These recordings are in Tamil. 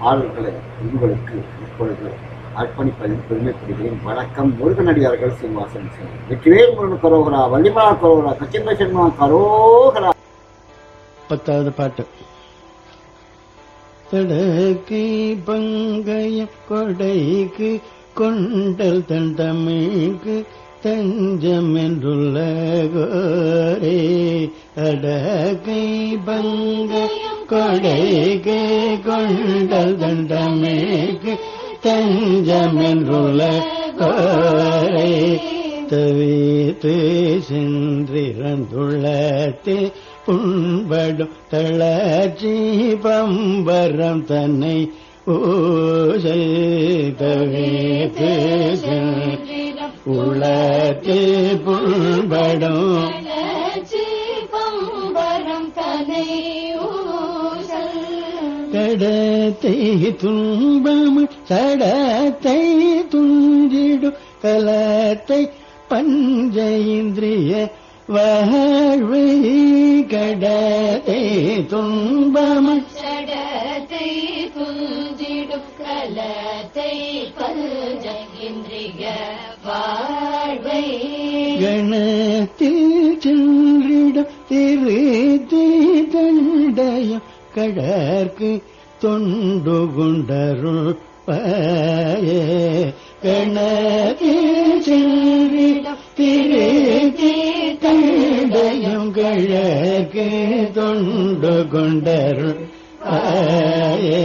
ஆளுகளை உங்களுக்கு இப்பொழுது அர்ப்பணிப்பதில் பெருமைப்படுகிறேன். வணக்கம் முருகனடியார்கள் சீனிவாசன் சிங் வெற்றிவேல் முருகன் கரோகரா வள்ளிமலா கரோகரா கச்சிந்த சர்மா கரோகரா. பத்தாவது பாட்டு. தடக்கை பங்கயம் கொடைக்கு கொண்டல் தன் தமிழ்க்கு தஞ்சம் என்றுள்ள கோரே. அடக்கை பங்கயம் கொடைக்கு கொண்டல் தன் தமிழ்க்கு தஞ்சம் என்றுள்ள கோரே தவித்து சென்றிறந்துள்ளத்தே புண்படும் தளர்ச்சி பம்பரம் தன்னை ஊசை தவித்து உள்ளத்தே புண்படும் கடத்தை துன்பம் சடத்தை துஞ்சிடும் கலத்தை பஞ்ச இந்திரிய வாழ்வை கடத்தை துன்பம் சடத்தை குஞ்சிடும் கலத்தை பஞ்ச இந்திரிய வாழ்வை கணத்தில் கடற்கு தொண்டு குண்டருள் பாயே கணத்தில் சென்றிடும் திருத்தி தண்டயம் கடற்கு தொண்டு கொண்டருள் பாயே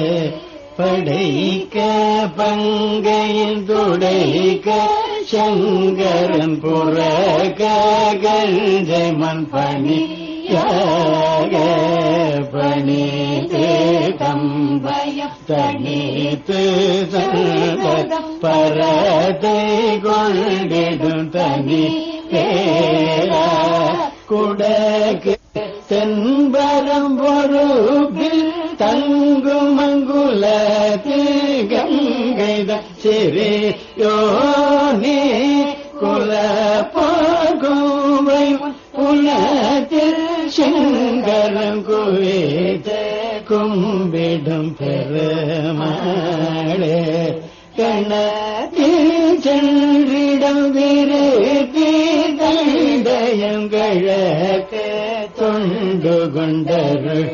படைக்க பங்கையின் துடைக்க சங்கரன் புறக கஞ்சை மண் பணி பணி தம்பயம் தனித்து சங்கரம் பரதை கொண்டிடும் தனி பேரா குடக்கு தென்பரம் பொறுப்பில் தங்கும் கங்கைத சிறி யோனே குவித கும்பிடும் பெருமாளே கணத்தில் சென்றிடம் விருத்தி தண்டயம் தொண்டு கொண்டருள்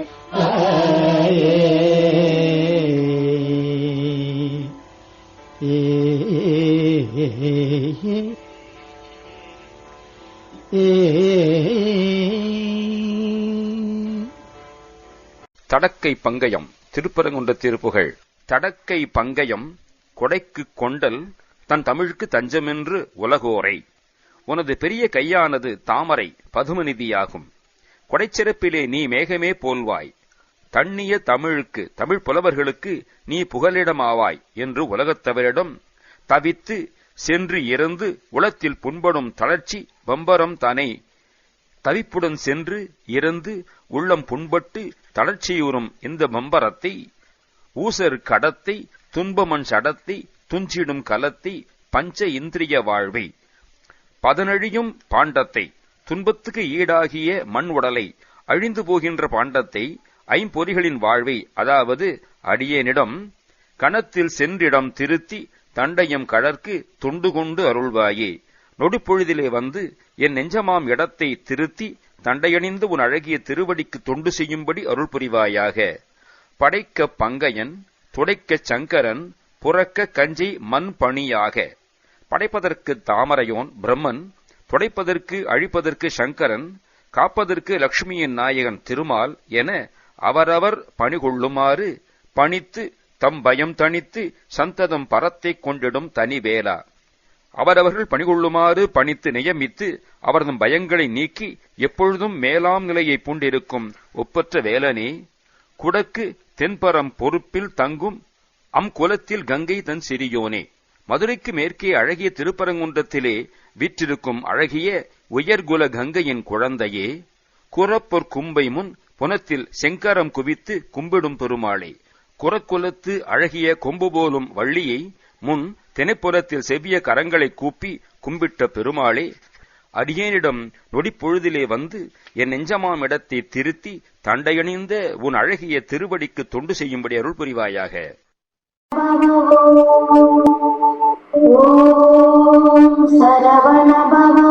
தடக்கை பங்கயம் திருப்பரங்குன்ற திருப்புகழ் தடக்கை பங்கயம் கொடைக்கு கொண்டல் தன் தமிழுக்கு தஞ்சமென்று உலகோரை. உனது பெரிய கையானது தாமரை பதுமநிதியாகும். கொடைச்சிறப்பிலே நீ மேகமே போல்வாய். தண்ணிய தமிழுக்கு தமிழ் புலவர்களுக்கு நீ புகலிடமாவாய் என்று உலகத்தவரிடம் தவித்து சென்று இறந்து உளத்தில் புண்படும் தளர்ச்சி பம்பரம் தானே. தவிப்புடன் சென்று இறந்து உள்ளம் புண்பட்டு தளர்ச்சியுறும் இந்த மம்பரத்தை ஊசர் கடத்தை துன்பமண் சடத்தை துஞ்சிடும் கலத்தை பஞ்ச இந்திரிய வாழ்வை. பதனழியும் பாண்டத்தை துன்பத்துக்கு ஈடாகிய மண் உடலை அழிந்து போகின்ற பாண்டத்தை ஐம்பொறிகளின் வாழ்வை அதாவது அடியேனிடம் கணத்தில் சென்றிடம் திருத்தி தண்டையும் கழற்கு துண்டு கொண்டு அருள்வாயே. நொடிப்பொழுதிலே வந்து என் நெஞ்சமாம் இடத்தை திருத்தி தண்டையணிந்து உன் அழகிய திருவடிக்கு தொண்டு செய்யும்படி அருள் புரிவாயாக. படைக்க பங்கையன் துடைக்கச் சங்கரன் புறக்க கஞ்சி மண் பணியாக. படைப்பதற்கு தாமரையோன் பிரம்மன் துடைப்பதற்கு அழிப்பதற்கு சங்கரன் காப்பதற்கு லட்சுமியின் நாயகன் திருமால் என அவரவர் பணிகொள்ளுமாறு பணித்து தம் பயம் தணித்து சந்ததம் பரத்தைக் கொண்டிடும் தனி வேலா அவரவர்கள் பணிகொள்ளுமாறு பணித்து நியமித்து அவரதும் பயங்களை நீக்கி எப்பொழுதும் மேலாம் நிலையை பூண்டிருக்கும் ஒப்பற்ற வேலனே குடக்கு தென்பரம் பொறுப்பில் தங்கும் அம் குலத்தில் கங்கை தன் சிறியோனே. மதுரைக்கு மேற்கே அழகிய திருப்பரங்குன்றத்திலே விற்றிருக்கும் அழகிய உயர்குல கங்கையின் குழந்தையே குரப்பொற் கும்பை முன் புனத்தில் செங்கரம் குவித்து கும்பிடும் பெருமாளே. குரக்குலத்து அழகிய கொம்பு போலும் வள்ளியை முன் தெனைப்புறத்தில் செவ்விய கரங்களை கூப்பி கும்பிட்ட பெருமாளே அடியேனிடம் நொடிப்பொழுதிலே வந்து என் நெஞ்சமாம் இடத்தை திருத்தி தண்டையணிந்த உன் அழகிய திருவடிக்கு தொண்டு செய்யும்படி அருள் புரிவாயாக. சரவணபவ